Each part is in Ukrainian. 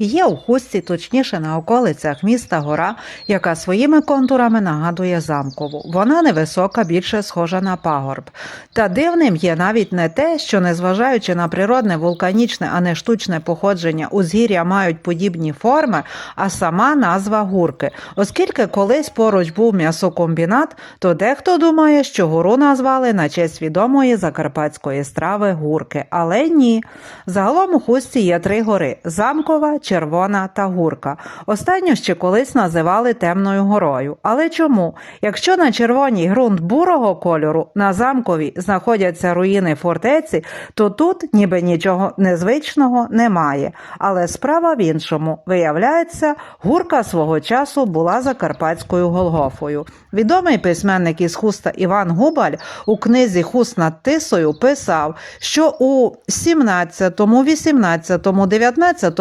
Є у хустці, точніше на околицях міста гора, яка своїми контурами нагадує замкову. Вона невисока, більше схожа на пагорб. Та дивним є навіть не те, що, незважаючи на природне вулканічне, а не штучне походження, узгір'я мають подібні форми, а сама назва гурки. Оскільки колись поруч був м'ясокомбінат, то дехто думає, що гору назвали на честь відомої закарпатської страви гурки. Але ні. Загалом у хустці є три гори: замкова, червона та гурка. Останню ще колись називали темною горою. Але чому? Якщо на червоній ґрунт бурого кольору, на замковій знаходяться руїни фортеці, то тут ніби нічого незвичного немає. Але справа в іншому. Виявляється, гурка свого часу була закарпатською Голгофою. Відомий письменник із хуста Іван Губаль у книзі Хуст над Тисою писав, що у 17, 18, 19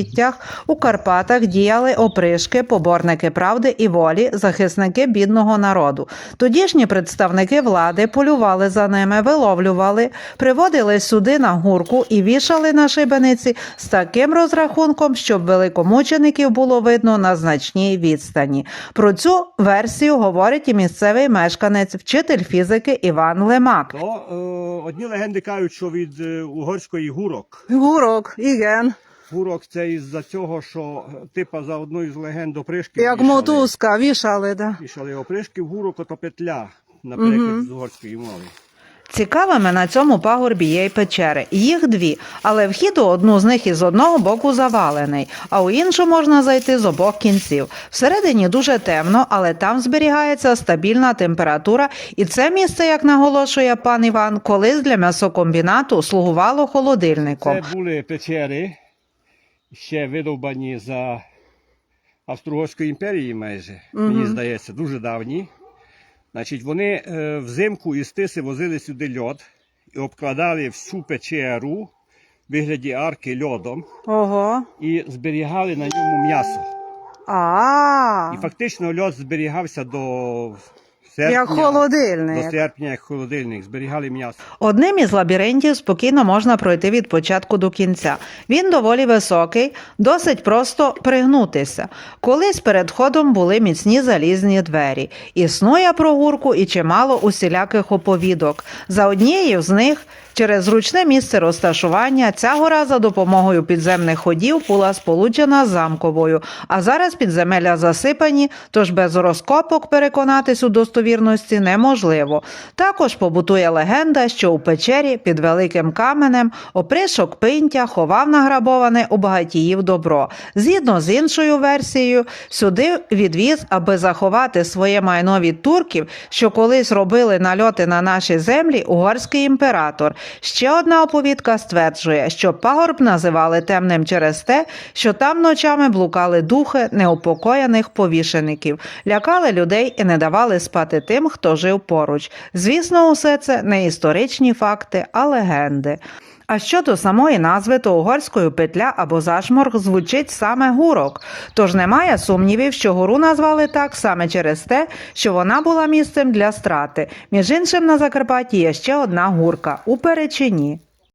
століттях у Карпатах діяли опришки, поборники правди і волі, захисники бідного народу. Тодішні представники влади полювали за ними, виловлювали, приводили сюди на гурку і вішали на шибениці з таким розрахунком, щоб великомучеників було видно на значній відстані. Про цю версію говорить і місцевий мешканець, вчитель фізики Іван Лемак. То е, одні легенди кажуть, що від е, угорської гурок. Гурок, іген. Гурок це із-за цього, що е, типа за одною з легенд опришки. Як мотузка, вішали, да. Вішали опришки в гурок, ото петля, наприклад, з угорської мови. Цікавими на цьому пагорбі є й печери. Їх дві, але вхід у одну з них із одного боку завалений, а у іншу можна зайти з обох кінців. Всередині дуже темно, але там зберігається стабільна температура, і це місце, як наголошує пан Іван, колись для м'ясокомбінату слугувало холодильником. Це були печери, ще видовбані за Австро-Угорської імперії майже, мені здається, дуже давні. Значить, вони е, взимку із тиси возили сюди льод і обкладали всю печеру в вигляді арки льодом Ого. і зберігали на ньому м'ясо. А, І фактично льод зберігався до серпня, як до серпня, як холодильник, зберігали м'ясо. Одним із лабіринтів спокійно можна пройти від початку до кінця. Він доволі високий, досить просто пригнутися. Колись перед входом були міцні залізні двері. Існує про гурку і чимало усіляких оповідок. За однією з них. Через зручне місце розташування ця гора за допомогою підземних ходів була сполучена з замковою, а зараз підземелля засипані, тож без розкопок переконатись у достовірності неможливо. Також побутує легенда, що у печері під великим каменем опришок пинтя ховав награбоване у багатіїв добро. Згідно з іншою версією, сюди відвіз, аби заховати своє майно від турків, що колись робили нальоти на наші землі угорський імператор. Ще одна оповідка стверджує, що пагорб називали темним через те, що там ночами блукали духи неупокоєних повішеників, лякали людей і не давали спати тим, хто жив поруч. Звісно, усе це не історичні факти, а легенди. А щодо самої назви, то угорською петля або зашморг звучить саме гурок. Тож немає сумнівів, що гору назвали так саме через те, що вона була місцем для страти. Між іншим на Закарпатті є ще одна гурка у Перечині.